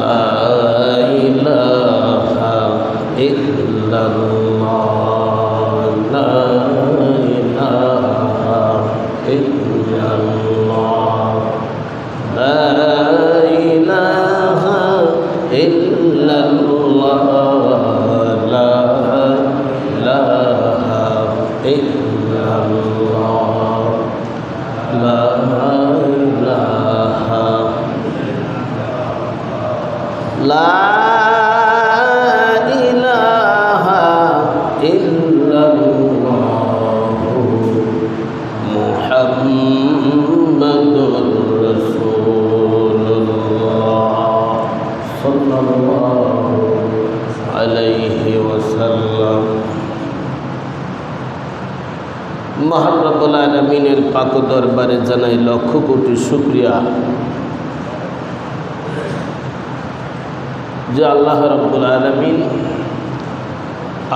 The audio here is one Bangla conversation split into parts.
لا إله إلا الله. জানাই লক্ষ কোটি শুক্রিয়া। যে আল্লাহ রব্বুল আলমিন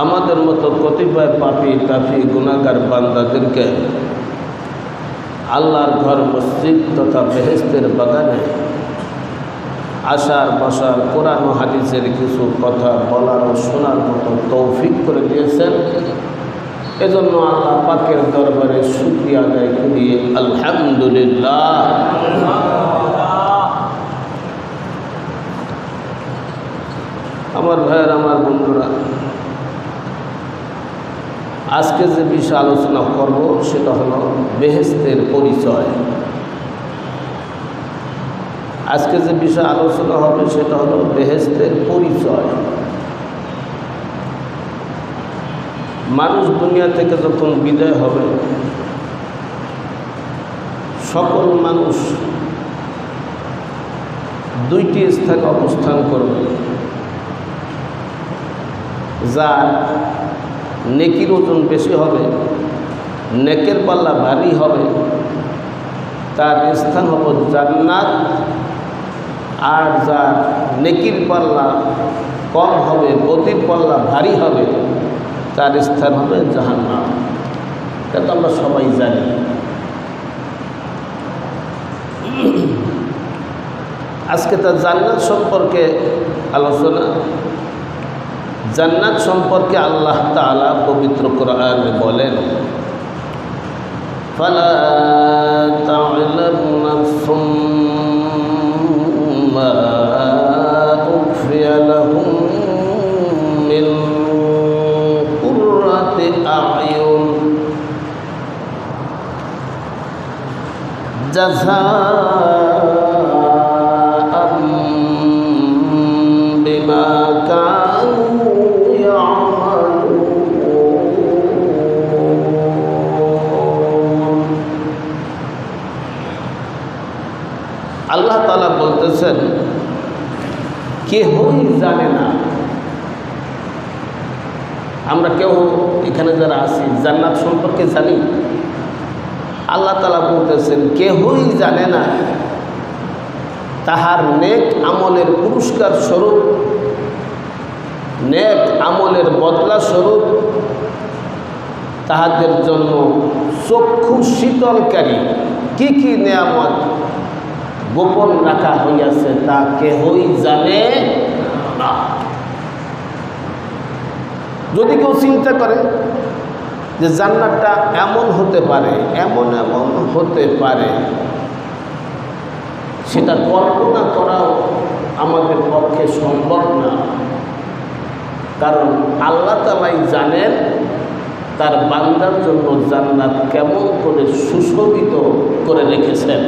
আমাদের মতো কতিপয় পাপি, কাফি গুণাগার বান্দাদেরকে আল্লাহর ঘর, মসজিদ তথা বেহেস্তের বাগানে আসার, বসার, কোরআন হাদিসের কিছু কথা বলার ও শোনার মতো তৌফিক করে দিয়েছেন। এজন্য আল্লাহ পাকের দরবারে শুক্রিয়া আদায় করি। আলহামদুলিল্লাহ। আমার ভাইয়ের, আমার বন্ধুরা, আজকে যে বিষয় আলোচনা করব, সেটা হলো বেহেস্তের পরিচয়। আজকে যে বিষয় আলোচনা হবে, সেটা হলো বেহেস্তের পরিচয়। মানুষ দুনিয়া থেকে যখন বিদায় হবে, সকল মানুষ দুইটি স্থানে অবস্থান করবে। যার নেকির ওজন বেশি হবে, নেকের পাল্লা ভারী হবে, তার স্থান হব জান্নাত, আর যার নেকির পাল্লা কম হবে গতির পাল্লা ভারী হবে তার স্থান হবে জাহান্নাম এটা তো আমরা সবাই জানি আজকে তার জান্নাত সম্পর্কে আলোচনা জান্নাত সম্পর্কে আল্লাহ তালা পবিত্র কোরআনে বলেন فلا تعلم نفس ما أخفي جزاء بما كانوا يعملون আল্লাহ তালা বলতেছেন কেহই জানে না আমরা কেউ এখানে যারা আছি জান্নাত সম্পর্কে জানি আল্লাহ তালা বলতেছেন, কেহই জানে না তাহার নেক আমলের পুরস্কার স্বরূপ, নেক আমলের বদলা স্বরূপ, তাহাদের জন্য চক্ষু শীতলকারী কি কি নিয়ামত গোপন রাখা হইয়াছে তা কেহই জানে না। যদি কেউ চিন্তা করে যে জান্নাতটা এমন হতে পারে, এমন এমন হতে পারে। সেটা কল্পনা করাও আমাদের পক্ষে সম্ভব না। কারণ আল্লাহ তালাই জানেন তার বান্দার জন্য জান্নাত কেমন করে সুশোভিত করে রেখেছেন।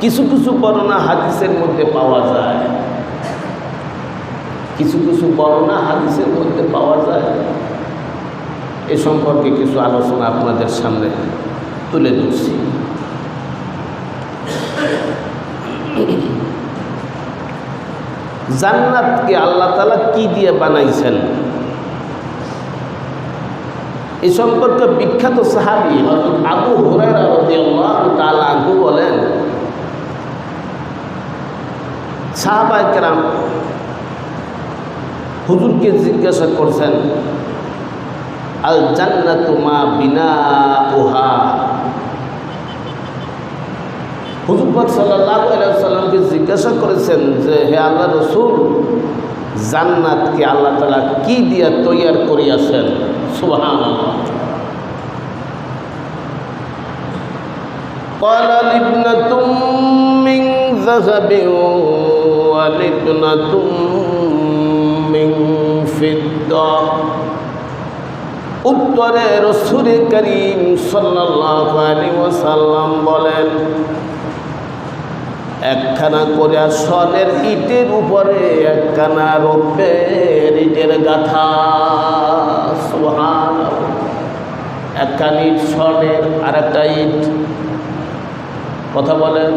কিছু কিছু বর্ণনা হাদিসের মধ্যে পাওয়া যায়। কিছু কিছু বর্ণনা হাদিসের মধ্যে পাওয়া যায়। এ সম্পর্কে কিছু আলোচনা আপনাদের সামনে তুলে ধরছি। জান্নাতকে আল্লাহ তালা কি দিয়ে বানাইছেন? এ সম্পর্কে বিখ্যাত সাহাবি আবু হুরায়রা রাদিয়াল্লাহু বলেন সাহাবায়ে হুজুরকে জিজ্ঞাসা করছেন আল জান্নাতু মা বিনা ওহা হুজুরপাক সাল্লাহ সাল্লামকে জিজ্ঞাসা করেছেন যে হে আল্লাহ রসুল জান্নাতকে আল্লাহ তালা কি দিয়া তৈয়ার করিয়াছেন সুবহান قال لبنة من ذهب ولبنة من فضة উত্তরে রসুল করিম আলাইহি বলেন, একখানা করে সনের ইটের উপরে, একখানা রৌপ্যের ইটের গাথা। সুহান একখান ইট স্বর্ণের আর একটা ইট কথা বলেন।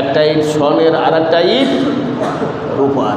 একটা ইট স্বর্ণের আর একটা ইট রূপার।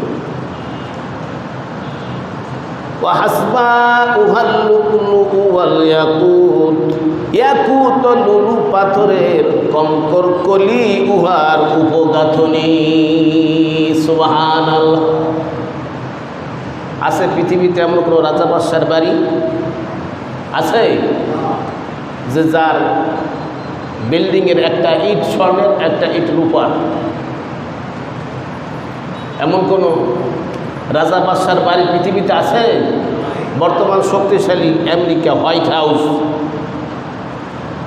ওয়াহাসবা উহাল লুকলুক ওয়াল ইয়াকুত। ইয়াকুত লুলু পাথরের কঙ্কর কলি উহার উপগাথনি। সুবহানাল্লাহ। আছে পৃথিবীতে এমন কোনো রাজা বাদশার বাড়ি? আছে? যে যার বিল্ডিংয়ের একটা ইট স্বর্ণের একটা ইট রূপার। এমন কোনো রাজা বাদশার বাড়ি পৃথিবীতে আছে? বর্তমান শক্তিশালী America White House.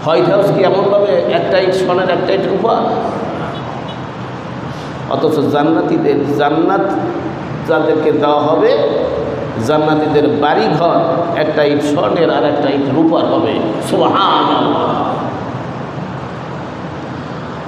White House কি এমনভাবে একটা ইট সোনার একটা ইট রূপা অথচ জান্নাতিদের জান্নাত যাদেরকে দেওয়া হবে, জান্নাতিদের বাড়ি ঘর একটা ইট স্বর্ণের আর একটা ইট রূপার হবে। সুবহান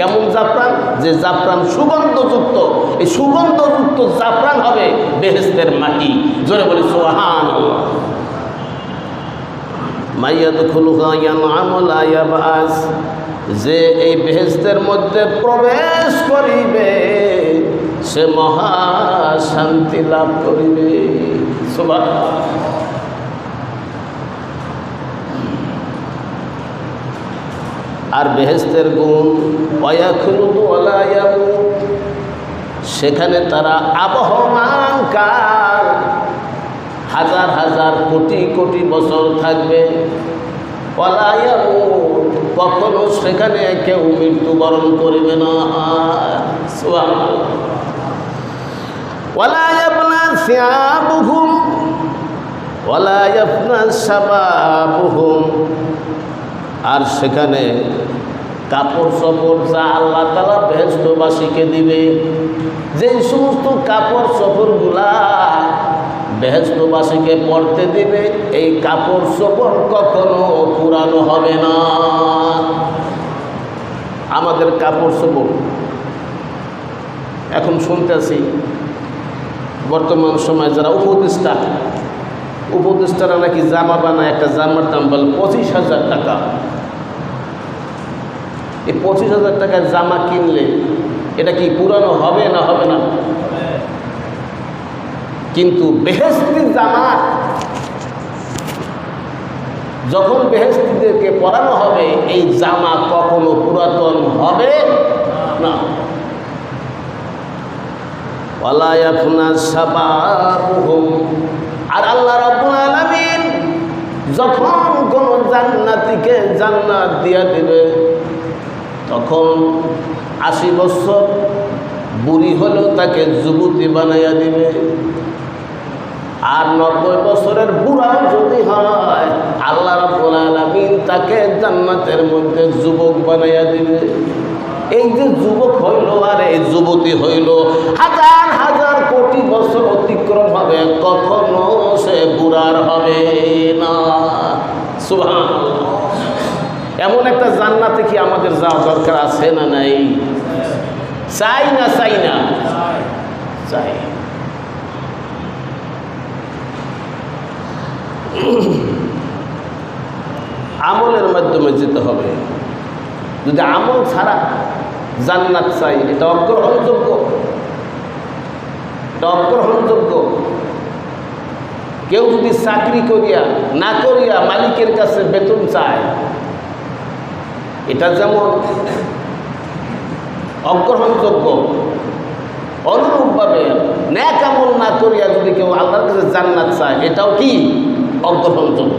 কেমন জাফরান? যে জাফরান সুগন্ধযুক্ত। এই সুগন্ধযুক্ত জাফরান হবে বেহেস্তের মাটি। জোরে বলি সোহান যে এই বেহেস্তের মধ্যে প্রবেশ করিবে, সে মহা শান্তি লাভ করিবে। সুবাহ আর বেহেস্তের গুণ সেখানে তারা আবহমান কাল হাজার হাজার কোটি কোটি বছর থাকবে। কখনো সেখানে কেউ মৃত্যুবরণ করবে না। ওলা ইয়াবনা আর সেখানে কাপড় চোপড় যা আল্লাহ তালা বেহেস্তবাসীকে দিবে যে সমস্ত কাপড় চোপড়গুলা বেহেস্তবাসীকে পড়তে দিবে, এই কাপড় চোপড় কখনো পুরানো হবে না। আমাদের কাপড় চোপড় এখন শুনতেছি বর্তমান সময় যারা উপদেষ্টা উপদেষ্টারা নাকি জামা বানায়, একটা জামার দাম বলে পঁচিশ হাজার টাকা। এই পঁচিশ হাজার টাকার জামা কিনলে এটা কি পুরানো হবে না হবে না? কিন্তু বেহেস্তির জামা, যখন বেহেস্তিদেরকে পরানো হবে, এই জামা কখনো পুরাতন হবে না। ওয়ালায়াফনা সাবাবুহুম আর আল্লাহ রাব্বুল আলামিন যখন কোন জান্নাতীকে জান্নাত দিয়া দিবে, তখন আশি বছর বুড়ি হলেও তাকে যুবতী বানাইয়া দিবে। আর নব্বই বছরের বুড়া যদি হয়, আল্লাহ রাব্বুল আলামিন তাকে জান্নাতের মধ্যে যুবক বানাইয়া দিবে। এই যে যুবক হইল, আর এই যুবতী হইল, হাজার হাজার কোটি বছর অতিক্রম হবে, কখনো সে বুড়ার হবে না। এমন একটা জান্নাতে কি আমাদের যাওয়া দরকার আছে না নাই? চাই না চাই না। চাই। আমলের মাধ্যমে যেতে হবে। যদি আমল ছাড়া জান্নাত চাই, এটা অগ্রহণযোগ্য। এটা অগ্রহণযোগ্য। কেউ যদি চাকরি করিয়া, না করিয়া মালিকের কাছে বেতন চায়, এটা যেমন অগ্রহণযোগ্য, অনুরূপভাবে ন্যাক আমল না করিয়া যদি কেউ আল্লাহর কাছে জান্নাত চায়, এটাও কি অগ্রহণযোগ্য?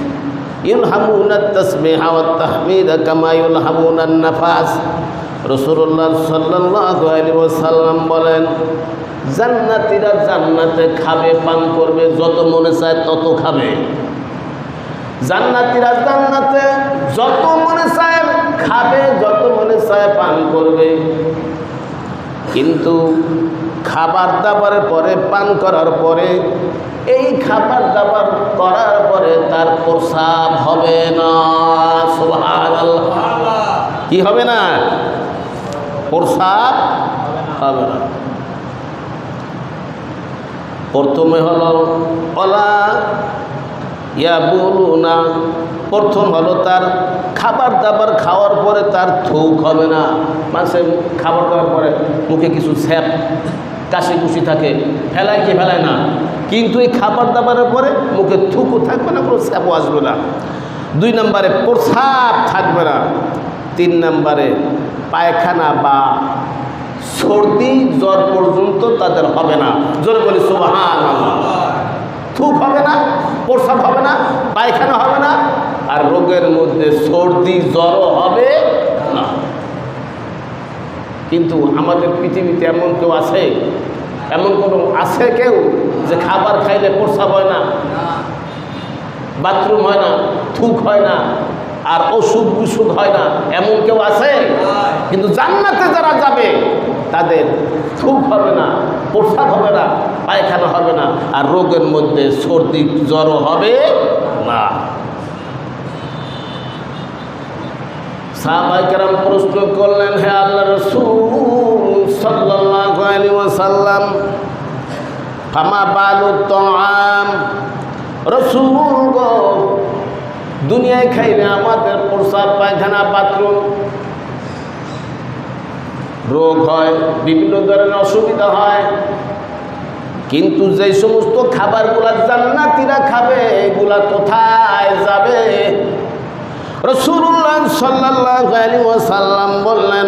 ইউলহামুন তসবিহা ওয়া তাহমিদ কামা ইউলহামুন নাফাস। রসুল্লাহ সাল্লাল্লাহু আলাইহি ওয়াসাল্লাম বলেন, জান্নাতীরা জান্নাতে খাবে, পান করবে, যত মনে চায় তত খাবে। জান্নাতীরা জান্নাতে যত মনে চায় খাবে, যত মনে চায় পান করবে। কিন্তু খাবার দাবারের পরে, পান করার পরে, এই খাবার দাবার করার পরে তার প্রসাব হবে না। কি হবে না? প্রসাব হবে না। প্রথমে হলো, অলা ইয়া বলু না প্রথম হলো, তার খাবার দাবার খাওয়ার পরে তার থুক হবে না। মাসে খাবার দাবার পরে মুখে কিছু স্যাপ কাশি কুশি থাকে, ফেলায় কি ফেলায় না। কিন্তু এই খাবার দাবারের পরে মুখে থুকু থাকবে না, কোনো স্যাপও আসবে না। দুই নম্বরে প্রসাব থাকবে না। তিন নম্বরে পায়খানা বা সর্দি, জ্বর পর্যন্ত তাদের হবে না। জোরে বলি সুবাহান থুক হবে না, প্রসাব হবে না, পায়খানা হবে না, আর রোগের মধ্যে সর্দি, জ্বরও হবে না। কিন্তু আমাদের পৃথিবীতে এমন কেউ আছে এমন কোনো আছে কেউ যে খাবার খাইলে প্রসাব হয় না? বাথরুম হয় না, থুক হয় না, আর ওষুধ বুসুধ হয় না, এমন কেউ আছে? কিন্তু জান্নাতে যারা যাবে, তাদের থুক হবে না প্রসাব হবে না, পায়খানা হবে না, আর রোগের মধ্যে সর্দি, জ্বরও হবে না। সাহাবাইকেরাম প্রশ্ন করলেন, হে আল্লাহ রসুল সাল্লাল্লাহু দুনিয়ায় খাইলে আমাদের প্রসাব পায়খানা, বাথরুম, রোগ হয়, বিভিন্ন ধরনের অসুবিধা হয়। কিন্তু যে সমস্ত খাবারগুলা জান্নাতিরা খাবে, এগুলা কোথায় যাবে? রসুল্লাহ সাল্লাহ আলী বললেন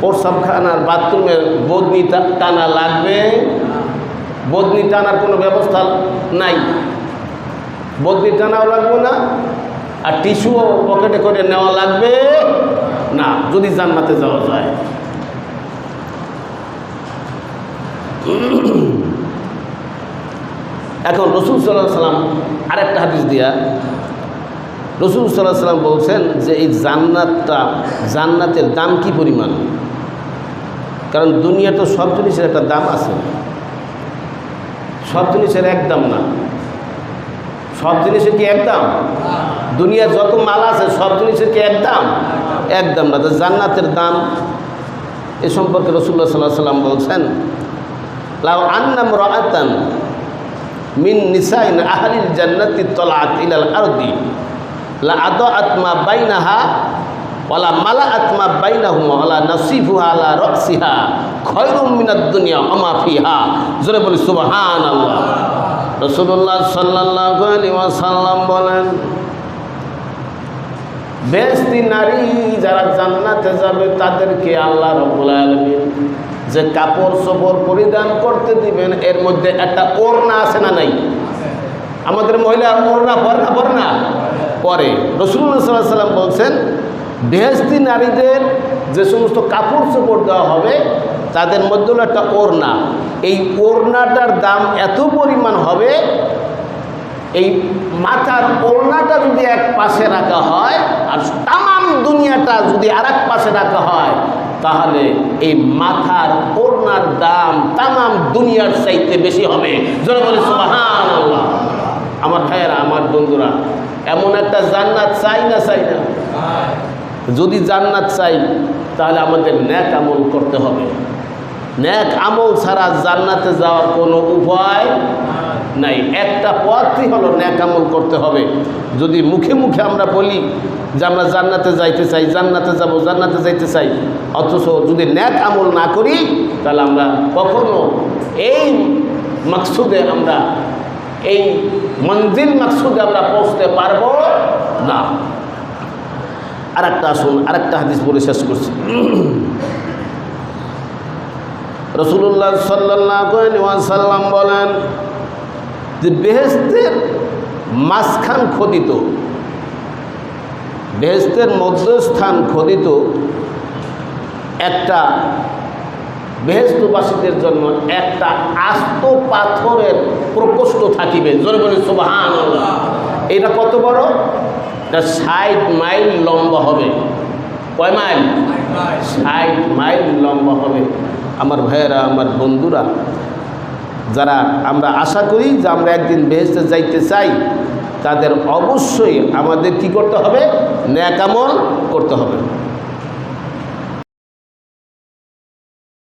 প্রসাব খানার বাথরুমের বদনি টানা লাগবে। বদনি টানার কোনো ব্যবস্থা নাই। বদনি টানাও লাগবে না, আর টিস্যুও পকেটে করে নেওয়া লাগবে না, যদি জান্নাতে যাওয়া যায়। এখন রসুল সাল্লাহ সাল্লাম আরেকটা হাদিস দিয়া, রসুল সাল্লাহ সাল্লাম বলছেন যে এই জান্নাতটা, জান্নাতের দাম কি পরিমাণ? কারণ দুনিয়া তো সব জিনিসের একটা দাম আছে। সব জিনিসের এক দাম না। সব জিনিসের কি এক দাম? দুনিয়ার যত মাল আছে, সব জিনিসের কি এক দাম? এক দাম না। তো জান্নাতের দাম এ সম্পর্কে রসুল্লাহ সাল্লাহ সাল্লাম বলছেন, লাউ আন্নাম রাআতান মিন নিসাইন আহলিল জান্নাতি তলাআত ইলাল আরদি, লা আদাআত মা বাইনাহা ওয়ালা মালা আত্মা বাইনাহুম ওয়ালা নাসিফুহা আলা রাসিহা। খয়রুম মিনাদ দুনিয়া ওমা ফিহা। জোরে বলি, সুবহানাল্লাহ। রাসূলুল্লাহ সাল্লাল্লাহু আলাইহি ওয়াসাল্লাম বলেন বেহেশতি নারী যারা জান্নাতে যাবে, তাদেরকে আল্লাহ রব্বুল আলামিন যে কাপড় চোপড় পরিধান করতে দিবেন, এর মধ্যে একটা ওড়না আছে না নাই? আমাদের মহিলা ওড়না পরে না, পরে পরে। রসুল্লাহ সাল্লাহ সাল্লাম বলছেন বেহেস্তি নারীদের যে সমস্ত কাপড় চোপড় দেওয়া হবে, তাদের মধ্যে হলো একটা ওড়না। এই ওড়নাটার দাম এত পরিমাণ হবে, এই মাথার ওড়নাটা যদি এক পাশে রাখা হয়, আর তাম দুনিয়াটা যদি আর পাশে রাখা হয়, তাহলে এই মাথার ওড়নার দাম তাম দুনিয়ার চাইতে বেশি হবে। বলে আমার ভাইয়েরা, আমার বন্ধুরা, এমন একটা জান্নাত চাই না চাই না? যদি জান্নাত চাই, তাহলে আমাদের ন্যাক আমল করতে হবে। ন্যাক আমল ছাড়া জান্নাতে যাওয়ার কোনো উপায় নাই। একটা পথই হলো ন্যাক আমল করতে হবে। যদি মুখে মুখে আমরা বলি যে আমরা জান্নাতে যাইতে চাই, জান্নাতে যাব, জান্নাতে যাইতে চাই, অথচ যদি ন্যাক আমল না করি, তাহলে আমরা কখনো এই মাকসুদে আমরা, এই মঞ্জিল মাকসুদে আমরা পৌঁছতে পারব না। আর একটা আসুন আর একটা হাদিস বলে শেষ করছি। রসুল্লাহ সাল্লাম বলেন যে বেহেস্তের মাঝখান খোদিত বেহেস্তের মধ্যস্থান খোদিত একটা বেহেস্তবাসীদের জন্য একটা আস্ত পাথরের প্রকোষ্ঠ থাকিবে। জোরে বলে সুবাহান এটা কত বড়? এটা ষাট মাইল লম্বা হবে। কয় মাইল ষাট মাইল লম্বা হবে। আমার ভাইয়েরা, আমার বন্ধুরা, যারা আমরা আশা করি যে আমরা একদিন বেহেস্তে যাইতে চাই, তাদের অবশ্যই আমাদের কি করতে হবে? ন্যাকামল করতে হবে।